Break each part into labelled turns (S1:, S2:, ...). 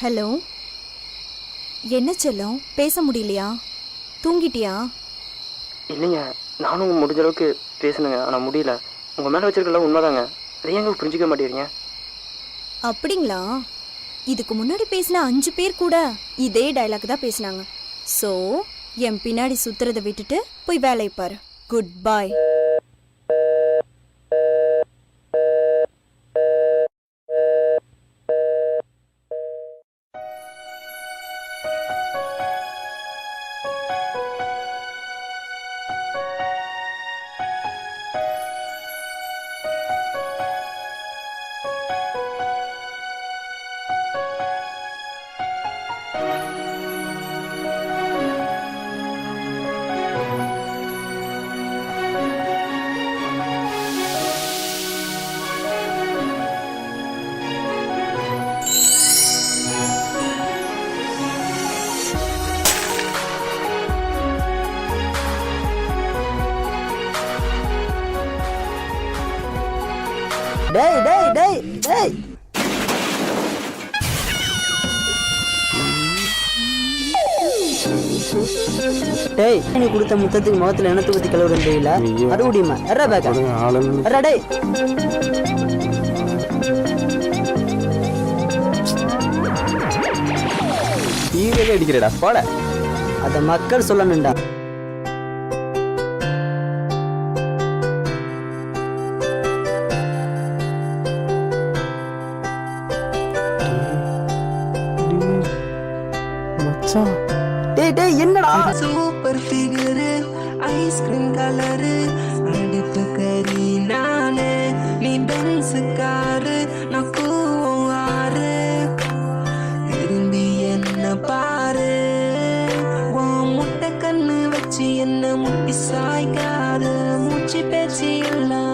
S1: Hello. என்ன செல்லம்? பேச முடியலையா? தூங்கிட்டியா?
S2: இல்லைங்க நானும் முடிஞ்ச அளவுக்கு பேசணுங்க ஆனால் முடியல. உங்கள் மேலே வச்சிருக்கல உண்மைதாங்க. ஏங்க புரிஞ்சிக்க மாட்டேங்கிறீங்க?
S1: அப்படிங்களா? இதுக்கு முன்னாடி பேசின அஞ்சு பேர் கூட இதே டயலாக் தான் பேசினாங்க. ஸோ என் பின்னாடி சுத்துறதை விட்டுட்டு போய் வேலையை பாரு. குட் பை
S3: டேய் டேய் டேய் டேய். டேய் நீ கொடுத்த முத்தத்துக்கு முகத்துல என்ன தூக்கத்தி கழுவுறேன் தெரியல. மறுபடியுமா எறா பேக்க. எறா டேய்.
S4: தீவிரவே அடிக்கிறடா போட.
S3: அத மக்கள் சொல்லணும்டா. Super
S5: figure ice cream colour அடுப்பு கறி நானு நீ பென்ஸ் காரு நான் கூவும் ஆறு. திரும்பி என்ன பாரு உன் முட்டை கண்ணு வச்சு என்ன முட்டி சாய்க்காது. மூச்சு பேச்சு எல்லாம்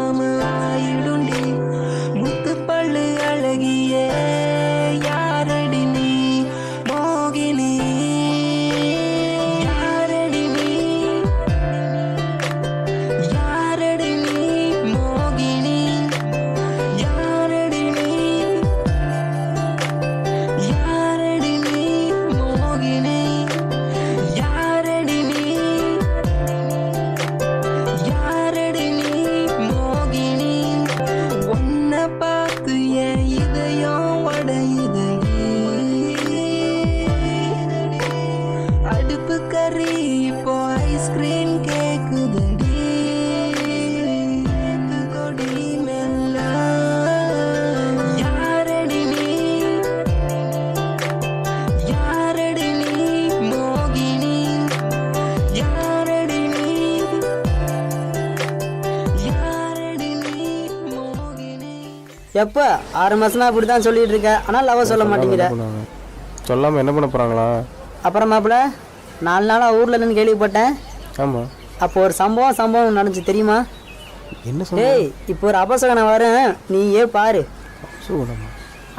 S3: எப்ப? ஆறு மாசமா அப்படிதான் சொல்லிட்டு இருக்க. ஆனா லவ் சொல்ல மாட்டேங்கிற.
S4: சொல்லாம என்ன பண்ண போறாங்களா?
S3: அப்புறம் மாப்பிள நாலு நாளா ஊர்ல இருந்து கேள்விப்பட்டேன்.
S4: ஆமா.
S3: அப்போ ஒரு சம்பவம் சம்பவம் நடந்துச்சு தெரியுமா?
S4: என்ன சொல்ல
S3: டேய் இப்போ ஒரு அபசகனம் வரும் நீயே பாரு.
S4: சொல்லுமா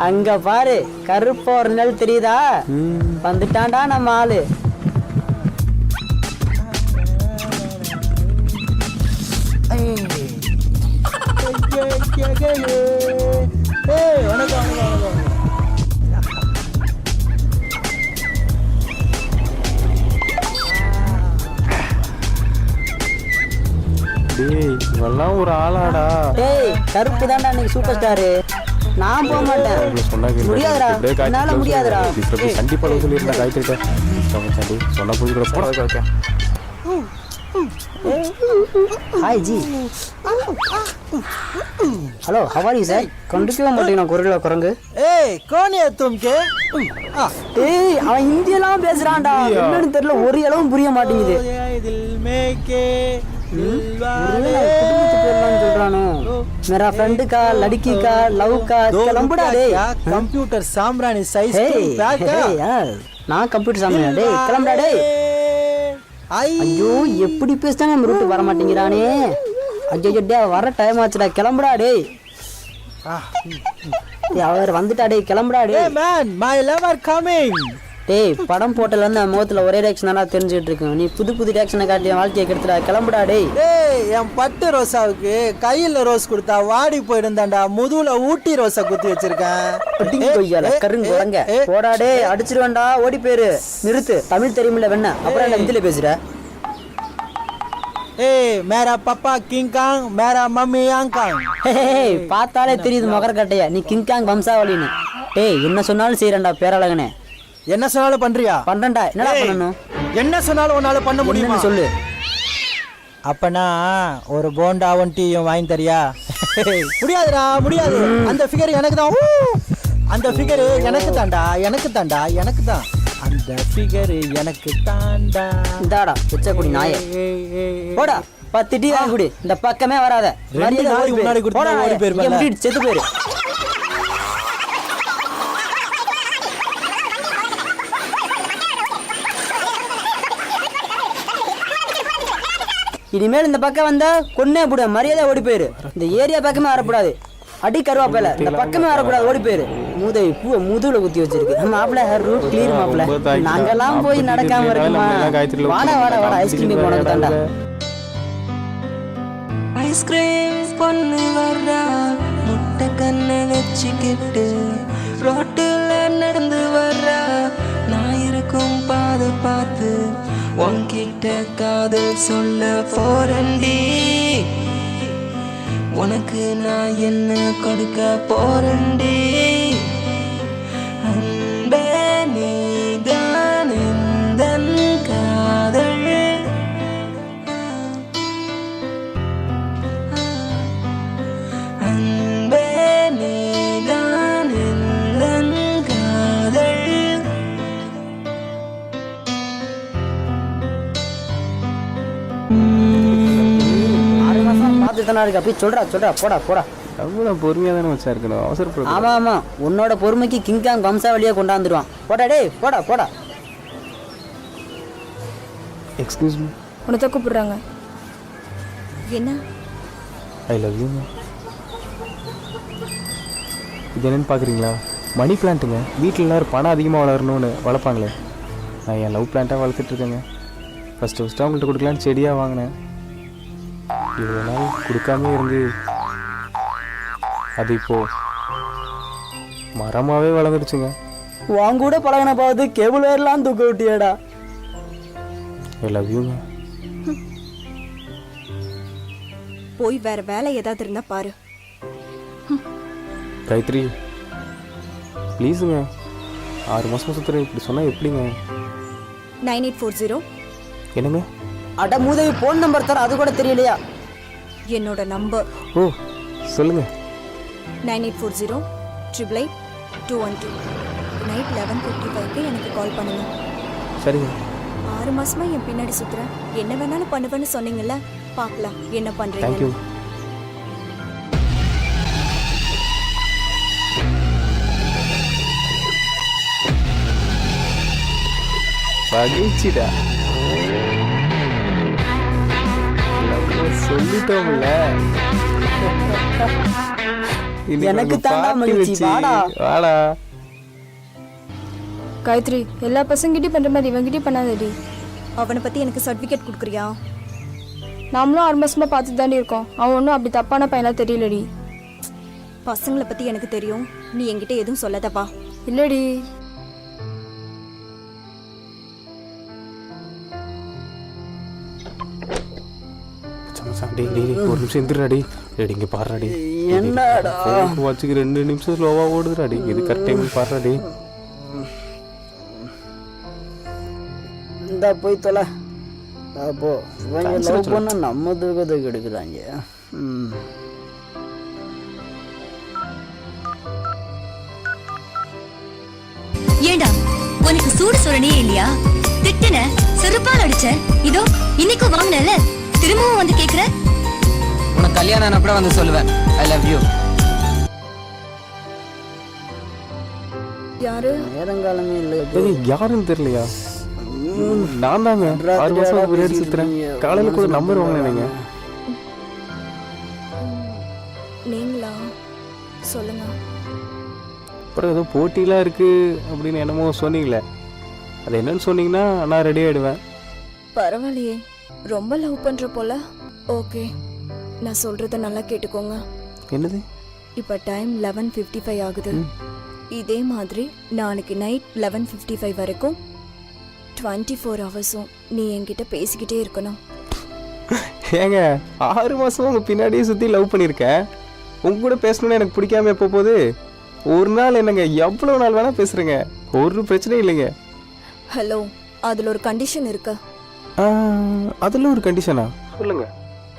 S3: அங்க பாரு கருப்பா ஒரு நெல் தெரியுதா? வந்துட்டான்டா நம்ம ஆளு.
S4: டேய் இவெல்லாம் ஒரு ஆளாடா
S3: டேய் கருப்பு தான்டா இன்னைக்கு சூப்பர் ஸ்டாரு நான் போக மாட்டேன். முடியாதுடா. என்னால முடியாதுடா.
S4: கண்டிப்பா லவ் சொல்லிருந்தா காய்ச்சிட்ட சாண்டி. சொன்னா புரிஞ்சுக்கிற போட okay
S3: hi ji. Hello ஹவாரி sir கண்டுக்கவே மாட்டேங்க குரல குரங்கு
S6: ஏய் कौन है तुम के
S3: ஏய் அவன் ஹிந்தியெல்லாம் பேசுறான்டா என்னன்னு தெரியல ஒரு அளவும் புரிய மாட்டேங்குது
S6: दिल में के दिल
S3: ஒருவேளை அவன் குடும்பத்து பேர்லாம் சொல்றானோ मेरा फ्रेंड का लड़की का लव का கிளம்புடா டேய்
S6: कंप्यूटर साम्राणी साइज
S3: ஏய் ஏய், ஆ, நான் கம்ப்யூட்டர் சாமியா டேய் கிளம்புடா டேய்
S6: आई
S3: ஐயோ எப்படி பேசிட்டாங்க நம்ம ரூட்டு வர மாட்டேங்கிறானே ஐயோ டேய் வர டைம் ஆச்சுடா கிளம்புடா டேய். அவர் வந்துட்டா டேய் கிளம்புடா டேய்.
S6: man, my lover coming.
S3: டேய் படம் போட்டல இருந்து முகத்துல ஒரே ரியாக்ஷன் தானே தெரிஞ்சுட்டு இருக்கேன். நீ புது புது ரியாக்ஷனை காட்டி என் வாழ்க்கையை கெடுத்துடா கிளம்புடா டேய்.
S6: டேய் என் பட்டு ரோசாவுக்கு கையில ரோஸ் கொடுத்தா வாடி போயிருந்தாண்டா முதுகுல ஊட்டி ரோஸை குத்தி வச்சிருக்கேன்.
S3: கருங்க போடா டேய் அடிச்சிருவேன்டா ஓடி போயிரு. நிறுத்து தமிழ் தெரியுமில்ல வெண்ண. அப்புறம் என்ன இந்தியில பேசுற?
S6: ஏய் மேரா பப்பா கிங் காங் மேரா மம்மி ஆங்காங்
S3: ஹேய், பார்த்தாலே தெரியுது மகர கட்டைய நீ கிங்காங் வம்சாவளின்னு. டேய் என்ன சொன்னாலும் செய்யறேன்டா பேரழகனே.
S6: என்ன சொன்னாலும் பண்றியா?
S3: பண்றேன்டா. என்னடா
S6: ஏய்,
S3: பண்ணணும்?
S6: என்ன சொன்னாலும் உன்னால பண்ண முடியுமா?
S3: சொல்லு.
S6: அப்பனா ஒரு போண்டாவும் டீயும் வாங்கி தரியா? முடியாதுடா முடியாது. அந்த ஃபிகர் எனக்கு தான். அந்த ஃபிகர் எனக்கு தான்டா எனக்கு தான்டா எனக்கு தான். அந்த ஃபிகர் எனக்கு தான்டா
S3: இந்தாடா பிச்சைக்குடி நாயே. போடா பத்து டீ வாங்கி குடி. இந்த பக்கமே வராத.
S6: ரெண்டு நாளைக்கு
S3: ஓடி போயிரு.
S6: முன்னாடி கொடுத்தா
S3: போடா
S6: ஓடி
S3: நாயே.
S6: போயிருப்பல்ல.
S3: இங்க விட்டுட்டு செத்து போயிரு. இனிமேல் இந்த பக்கம் வந்தா கொன்னே போடு மரியாதை ஓடி போயிரு. இந்த ஏரியா பக்கமே வரக்கூடாது. அடி கருவாப்பையில இந்த பக்கமே வரக்கூடாது ஓடி போயிரு. மூதை பூ முதுகுல குத்தி வச்சிருக்கு. மாப்பிள்ள ரூட் கிளியர் மாப்பிள்ள. நாங்கெல்லாம் போய் நடக்காம இருக்குமா வாடா வாடா வாடா ஐஸ்கிரீம் போனது தாண்டா.
S5: ஐஸ்கிரீம் பொண்ணு வர்றா. முட்டை கண்ணை வச்சுக்கிட்டு ரோட்டில் நடந்து வர்றா. நான் இருக்கும் பாதை பார்த்து உன்கிட்ட காதல் சொல்ல போறண்டி உனக்கு நான் என்ன கொடுக்க போறண்டி
S3: மாசம் பார்த்து தானே இருக்கு. அப்படியே சொல்றா சொல்றா போடா போடா.
S4: நம்ம தான் பொறுமையாக தானே வச்சா இருக்கணும். அவசரப்பட.
S3: ஆமா ஆமா. உன்னோட பொறுமைக்கு கிங்காங் வம்சாவளியா கொண்டாந்துருவான். போடா டேய் போடா போடா.
S4: எக்ஸ்கியூஸ் மீ
S1: உனத்தை கூப்பிடுறாங்க. என்ன?
S4: ஐ லவ் யூ இது என்னன்னு பார்க்குறீங்களா மணி பிளான்ட்டுங்க வீட்டில் எல்லாரும் பணம் அதிகமாக வளரணும்னு வளர்ப்பாங்களே. நான் என் லவ் பிளான்ட்டாக வளர்த்துட்ருக்கேங்க ஃபஸ்ட்டு ஃபஸ்ட்டு அவங்கள்ட்ட கொடுக்கலான்னு செடியாக வாங்கினேன். இவ்வளோ நாள் கொடுக்காம இருந்து அது இப்போது மரமாகவே வளர்ந்துடுச்சுங்க
S3: உன் கூட பழகின பார்த்து கேபிள் வேர்லாம் தூக்க விட்டியடா.
S4: ஐ லவ் யூங்க
S1: போய் வேற வேலை ஏதாவது இருந்தா பாரு.
S4: காயத்ரி ப்ளீஸுங்க ஆறு மாதம் சுற்றுறேன் இப்படி சொன்னால் எப்படிங்க?
S1: Nine eight four zero.
S4: என்னங்க?
S3: அட மூதவி போன் நம்பர் தர அது கூட தெரியலையா?
S1: என்னோட நம்பர்.
S4: ஓ சொல்லுங்கள்
S1: nine eight four zero triple eight two one two. Night eleven fifty ஃபைவ்க்கு எனக்கு கால் பண்ணுங்க.
S4: சரிங்க.
S1: ஆறு மாசமா என் பின்னாடி சுத்துறேன். என்ன வேணாலும் பண்ணுவேன்னு சொன்னீங்கல்ல? பார்க்கலாம். என்ன பண்றீங்க
S4: தேங்க்யூ மகிழ்ச்சிடா. சொல்லிட்டோம்ல. இன்னைக்கு
S3: எனக்கு தாண்டா மகிழ்ச்சி, வாடா.
S4: வாடா.
S7: காயத்ரி எல்லா பசங்கிட்டையும் பண்ற மாதிரி இவங்கிட்டயும் பண்ணாதடி.
S1: அவனை பத்தி எனக்கு சர்டிபிகேட் கொடுக்குறியா?
S7: நாமளும் ஆறு மாசமா பார்த்துட்டு தாண்டி இருக்கோம். அவன் ஒன்றும் அப்படி தப்பான பையனா தெரியலடி.
S1: பசங்களை பத்தி எனக்கு தெரியும். நீ என்கிட்ட எதுவும் சொல்லாதப்பா
S7: இல்லடி.
S4: டேய், ஒரு நிமிஷம் எந்திரா டேய். டேய் இங்க டேய்.
S3: என்னடா?
S4: வாட்சுக்கு ரெண்டு நிமிஷம் ஸ்லோவா ஓடுதுடா டேய். இது கரெக்ட் டைம் பாருடா டேய்.
S3: இந்தா போய் தொலை. அப்போ இவங்க லவ். பண்ண நம்ம தூக்கத்தை கெடுக்குறாங்க
S8: ஏண்டா உனக்கு சூடு சொரணையே இல்லையா? திட்டுன செருப்பால் அடிச்ச இதோ இன்னைக்கும் வாங்கினல திரும்பவும் வந்து கேக்குற?
S9: உனக்கு கல்யாணம் ஆன கூட வந்து சொல்லுவேன். ஐ லவ் யூ
S7: யாரு?
S3: நேரங்காலமே இல்லை
S4: யாருன்னு தெரியலையா? நான் தாங்க. ஆறு மாசம் பிரியாணி சுத்துறேன். காலையில கூட நம்பர் வாங்கினேங்க
S1: நீங்களா சொல்லுங்க.
S4: அப்புறம் ஏதோ போட்டிலாம் இருக்கு அப்படின்னு என்னமோ சொன்னீங்களே. அது என்னன்னு சொன்னீங்கன்னா நான் ரெடி ஆகிடுவேன்
S1: பரவாயில்லையே. ரொம்ப லவ் பண்ற போல. ஓகே நான் சொல்றத நல்லா கேட்டுக்கோங்க.
S4: என்னது?
S1: இப்போ டைம் லெவன் ஃபிஃப்டி ஃபைவ் ஆகுது இதே மாதிரி நாளைக்கு நைட் லெவன் ஃபிஃப்டி ஃபைவ் வரைக்கும் டுவெண்ட்டி ஃபோர் ஹவர்ஸும் நீ என்கிட்ட பேசிக்கிட்டே இருக்கணும்.
S4: ஏங்க ஆறு மாசமா உங்க பின்னாடியே சுத்தி லவ் பண்ணியிருக்கேன் உங்க கூட பேசணும்னு எனக்கு பிடிக்காம எப்போ போகுது? ஒரு நாள் என்னங்க எவ்வளவு நாள் வேணா பேசுறேங்க? ஒரு பிரச்சனையும் இல்லைங்க.
S1: ஹலோ அதில் ஒரு கண்டிஷன் இருக்கு.
S4: அதுல ஒரு கண்டிஷனா சொல்லுங்க.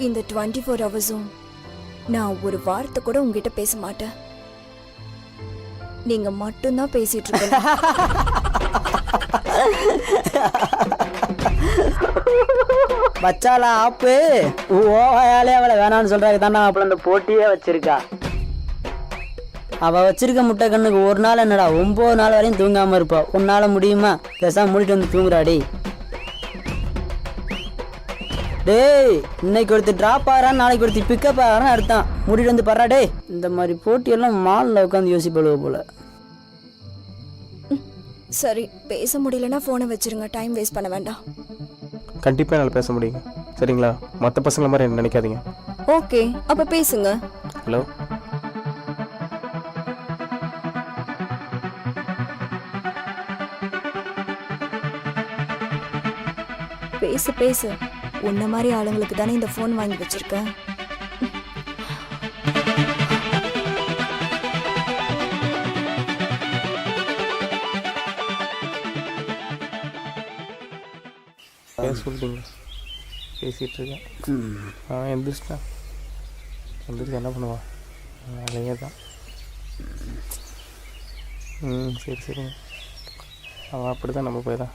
S1: இந்த டுவெண்ட்டி ஃபோர் ஹவர்ஸும் நான் ஒரு வார்த்தை கூட உங்ககிட்ட பேச மாட்டேன். நீங்க மட்டும்தான் பேசிட்டு இருக்கணும்.
S3: வச்சாலா ஆப்பு. ஓவாயாலே அவளை வேணாம்னு சொல்றாங்க தானே மாப்பிள்ள அந்த போட்டியே வச்சிருக்கா. அவ வச்சிருக்க முட்டை கண்ணுக்கு ஒரு நாள் என்னடா ஒன்பது நாள் வரையும் தூங்காம இருப்பா. உன்னால முடியுமா? பேசாம மூடிட்டு வந்து தூங்குறா டேய் இன்னைக்கு ஒருத்தர் ட்ராப் ஆகிறான் நாளைக்கு ஒருத்தர் பிக்கப் ஆகிறான்னு அர்த்தம். மூடிட்டு வந்து பாடுறா டேய். இந்த மாதிரி போட்டியெல்லாம் மாலில் உட்காந்து யோசிப்பழுவ போல.
S1: சரி பேச முடியலன்னா ஃபோனை வச்சிருங்க. டைம் வேஸ்ட் பண்ண வேண்டாம்.
S4: கண்டிப்பா என்னால் பேச முடியுங்க. சரிங்களா? மற்ற பசங்களை மாதிரி என்ன நினைக்காதீங்க.
S1: ஓகே அப்ப பேசுங்க.
S4: ஹலோ
S1: பேசு பேசு. உன்ன மாதிரி ஆளுங்களுக்கு தானே இந்த ஃபோன் வாங்கி வச்சிருக்கேன்
S4: பேச சொல்லிட்டீங்க பேசிகிட்டு இருக்கேன்? அவன் எந்திரிச்சிட்டான். எந்திரிச்சு என்ன பண்ணுவான் வேலையே தான். ம் சரி சரிங்க அவன் அப்படி தான் நம்ம போய் தான்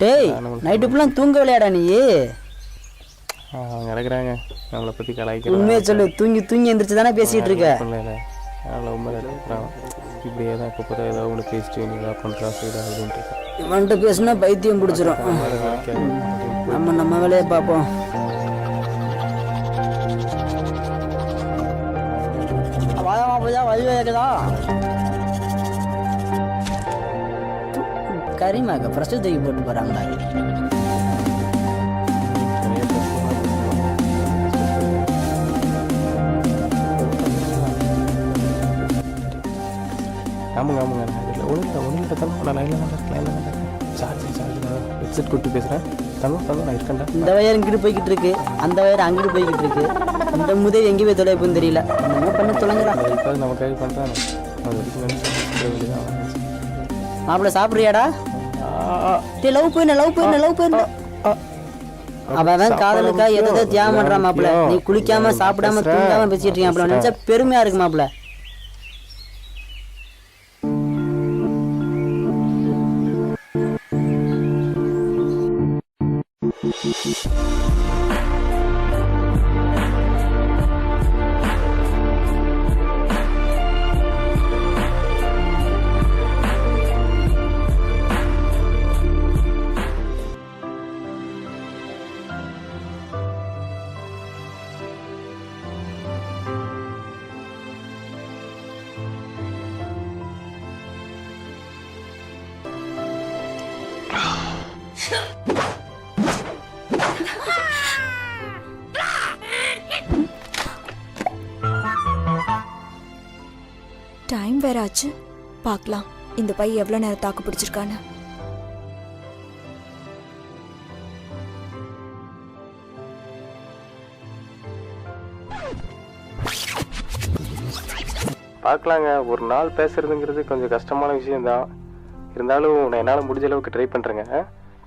S3: டேய் நைட்டு ஃபுல்லாக தூங்க விளையாடா நீ.
S4: அவங்க கிடக்குறாங்க நம்மளை பற்றி கலாய்க்கிறாங்க
S3: உண்மையை சொல்லு தூங்கி தூங்கி எந்திரிச்சு தானே பேசிட்டு இருக்க?
S4: பண்ணல லவ் மேலே இருக்கிறான் இப்படியே தான் இப்போ பார்த்தா ஏதோ ஒன்று பேசிட்டு நீ ஏதாவது பண்ணுறா செய்டா அப்படின்ட்டு இருக்கேன்.
S3: இவன்கிட்ட பேசுனா பைத்தியம் பிடிச்சிரும். நம்ம நம்ம வேலையை பார்ப்போம். வாதமா போதா வழி கரிமாக்க பிரஸ்ட் தூக்கி போட்டு போறாங்களா
S4: ஆமாங்க ஆமாங்க. நான் இல்லை ஒழுங்கிட்ட ஒழுங்கிட்ட தங்கம் நான் லைனில் தான் லைனில் தான் சார்ஜ் சார்ஜ் ஹெட்செட் கொடுத்து பேசுகிறேன் தங்கம் தங்கம் நான் இருக்கேன்டா.
S3: இந்த வயர் இங்கிட்டு போய்கிட்டு இருக்கு. அந்த வயர் அங்கிட்டு போய்கிட்டு இருக்கு. இந்த முதல் எங்கே போய் தொலைப்புன்னு தெரியல. என்ன பண்ண தொலைங்கடா
S4: இப்போ நமக்காக பண்ணுறான்
S3: மாப்பிள்ள சாப்பிடுறியாடா? டே லவ் போயின லவ் போயின லவ் போயின அவன் காதலுக்கா எதோ எதோ தியாகம் பண்றான் மாப்பிள்ள. நீ குளிக்காம சாப்பிடாம தூங்காம பேசிட்டு இருக்கான் நினைச்சா பெருமையா இருக்கு மாப்பிள்ள.
S1: வேற ஆச்சு பார்க்கலாம். இந்த பை எவ்வளோ நேரம் தாக்கு பிடிச்சிருக்கான்னு.
S4: பார்க்கலாங்க. ஒரு நாள் பேசுறதுங்கிறது கொஞ்சம் கஷ்டமான விஷயம்தான். இருந்தாலும் நான் என்னால் முடிஞ்ச அளவுக்கு ட்ரை பண்ணுறேங்க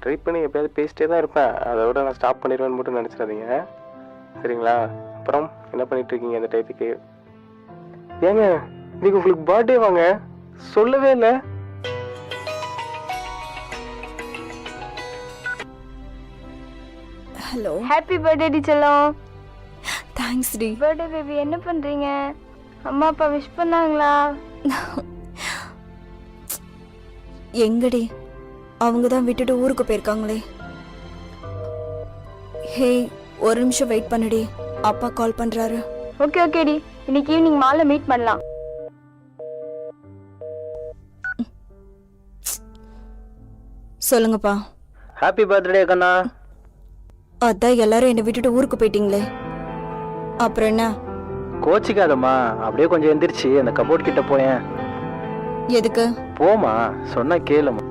S4: ட்ரை பண்ணி எப்பயாவது பேசிட்டே தான் இருப்பேன். அதை விட நான் ஸ்டாப் பண்ணிடுவேன்னு மட்டும் நினச்சிடாதீங்க. சரிங்களா? அப்புறம் என்ன பண்ணிட்டு இருக்கீங்க இந்த டயத்துக்கு ஏங்க இன்னைக்கு உங்களுக்கு பர்த்டே வாங்க. சொல்லவே இல்லை.
S1: ஹலோ
S7: ஹாப்பி பர்த்டே டீச்சர்லாம்
S1: தேங்க்ஸ் டி.
S7: பர்த்டே பேபி என்ன பண்றீங்க? அம்மா அப்பா விஷ் பண்ணாங்களா?
S1: எங்கடி? அவங்க தான் விட்டுட்டு ஊருக்கு போயிருக்காங்களே. ஹே ஒரு நிமிஷம் வெயிட் பண்ணுடி. அப்பா கால் பண்றாரு.
S7: ஓகே ஓகேடி இன்னைக்கு ஈவினிங் மாலை மீட் பண்ணலாம்.
S1: சொல்லுங்கப்பா.
S4: ஹாப்பி பர்த்டே கண்ணா.
S1: அதான் எல்லாரும் என்னை விட்டுட்டு ஊருக்கு போயிட்டீங்களே. அப்புறம் என்ன?
S4: கோச்சிக்காதம்மா. அப்படியே கொஞ்சம் எந்திரிச்சு அந்த கபோர்ட் கிட்ட போயேன்.
S1: எதுக்கு?
S4: போமா சொன்னா கேளுமா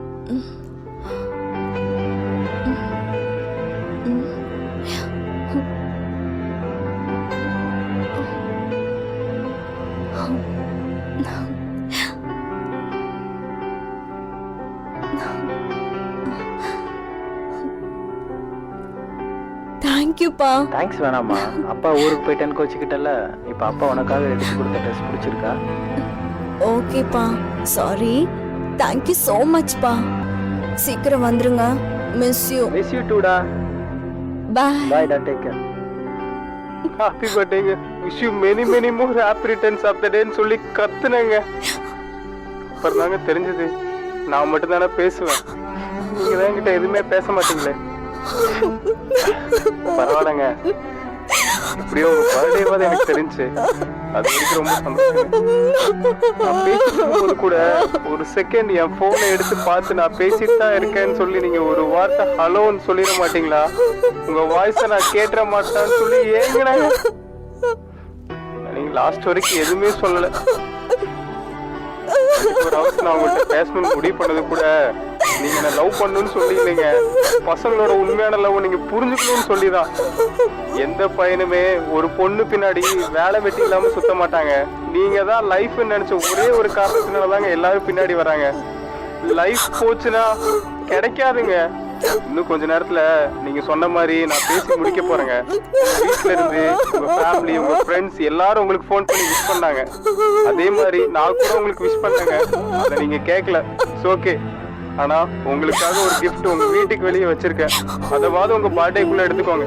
S1: தேங்க்யூப்பா
S4: தேங்க்ஸ் வேணாம்மா. அப்பா ஊருக்கு போயிட்டேன்னு கோச்சிக்கிட்டல இப்போ அப்பா உனக்காக எடுத்து கொடுத்த ட்ரெஸ் பிடிச்சிருக்கா?
S1: ஓகேப்பா சாரி தேங்க்யூ ஸோ மச்ப்பா சீக்கிரம் வந்துருங்க. மிஸ் யூ
S4: மிஸ் யூ டூடா
S1: பாய்
S4: பாய் டா. Take care happy பர்த்டேங்க wish you many many more happy returns of the டேன்னு சொல்லி கத்துனேங்க. அப்புறம் தாங்க தெரிஞ்சது. நான் மட்டும் தானே பேசுவேன். நீங்க தான் என்கிட்ட எதுவுமே பேச மாட்டீங்களே. பரவாயில்லைங்க. இப்படியோ உங்க பர்த்டேவாது எனக்கு தெரிஞ்சு அது எனக்கு ரொம்ப சந்தோஷம். கூட ஒரு செகண்ட் என் போனை எடுத்து பார்த்து நான் பேசிட்டு தான் இருக்கேன்னு சொல்லி நீங்க ஒரு வார்த்தை ஹலோன்னு சொல்லிட மாட்டீங்களா? உங்க வாய்ஸை நான் கேட்டுற மாட்டேன்னு சொல்லி ஏங்கினாங்க நீங்க லாஸ்ட் வரைக்கும் எதுவுமே சொல்லல. ஒரு ஹவர்ஸ் நான் உங்கள்கிட்ட பேசணும்னு முடிவு பண்ணது கூட நீங்க என்ன லவ் பண்ணுன்னு சொல்லி இல்லைங்க பசங்களோட உண்மையான லவ் நீங்க புரிஞ்சுக்கணும்னு சொல்லிதான். எந்த பையனுமே ஒரு பொண்ணு பின்னாடி வேலை வெட்டி இல்லாம சுத்த மாட்டாங்க. நீங்க தான் லைஃப் நினைச்ச ஒரே ஒரு காரணத்தினால தாங்க எல்லாரும் பின்னாடி வராங்க. லைஃப் போச்சுன்னா கிடைக்காதுங்க. இன்னும் கொஞ்ச நேரத்துல நீங்க சொன்ன மாதிரி நான் பேசி முடிக்க போறேங்க. வீட்டுல இருந்து உங்க ஃபேமிலி உங்க ஃப்ரெண்ட்ஸ் எல்லாரும் உங்களுக்கு ஃபோன் பண்ணி விஷ் பண்ணாங்க. அதே மாதிரி நான் கூட உங்களுக்கு விஷ் பண்ணேங்க அதை நீங்க கேட்கல ஓகே ஆனா உங்களுக்காக ஒரு கிஃப்ட் உங்க வீட்டுக்கு வெளியே வச்சிருக்கேன். அதவாது உங்க பர்த்டேக்குள்ள எடுத்துக்கோங்க.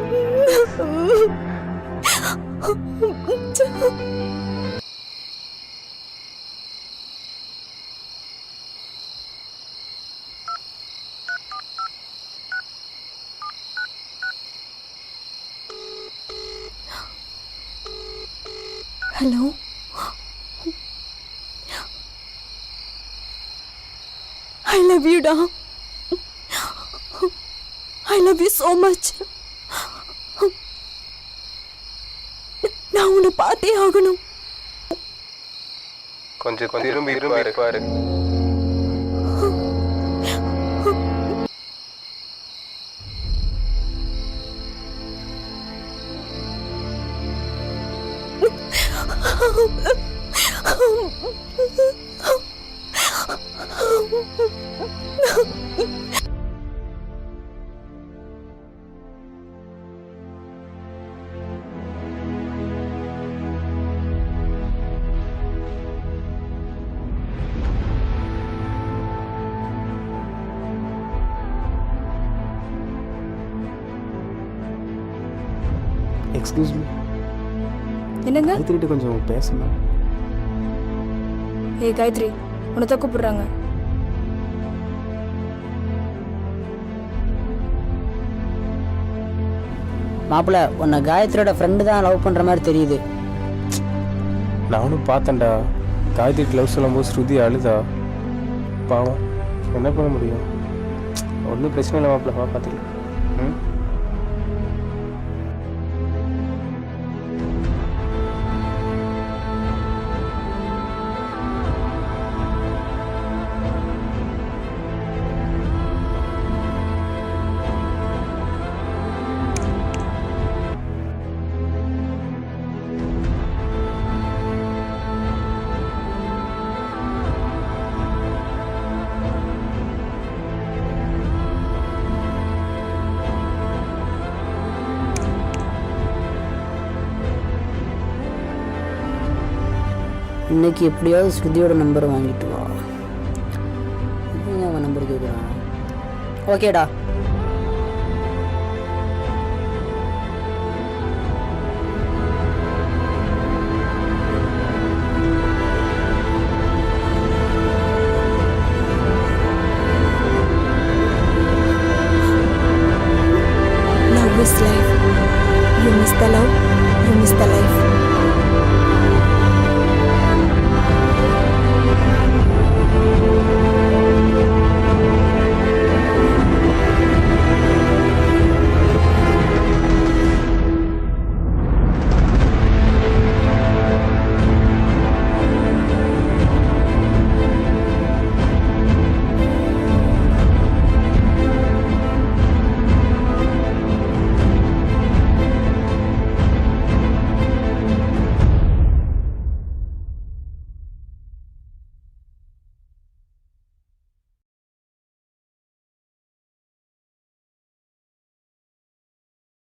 S1: ஹலோ ஐ லவ் யூ டா I love you so much நான் உன்னை பார்த்தே ஆகணும்.
S4: கொஞ்சம் திரும்பி திரும்பி
S10: எக்ஸ்கியூஸ் மீ
S7: என்னங்க?
S10: காயத்ரிகிட்ட கொஞ்சம் பேசணும்
S7: ஏய் காயத்ரி உன்னை தான் கூப்பிடுறாங்க.
S3: மாப்பிள்ள உன்னை காயத்ரியோட ஃப்ரெண்டு தான் லவ் பண்ணுற மாதிரி தெரியுது.
S10: நானும் பார்த்தேன்டா. காயத்ரிக்கு லவ் சொல்லும்போது ஸ்ருதி அழுதா? பாவம் என்ன பண்ண முடியும்? ஒன்றும் பிரச்சனை இல்லை மாப்பிள்ள பார்த்துக்கலாம்
S3: இன்னைக்கு எப்படியாவது ஸ்ருதியோட நம்பரை வாங்கிட்டு வா. அவன் நம்பர் கேட்குறான் ஓகேடா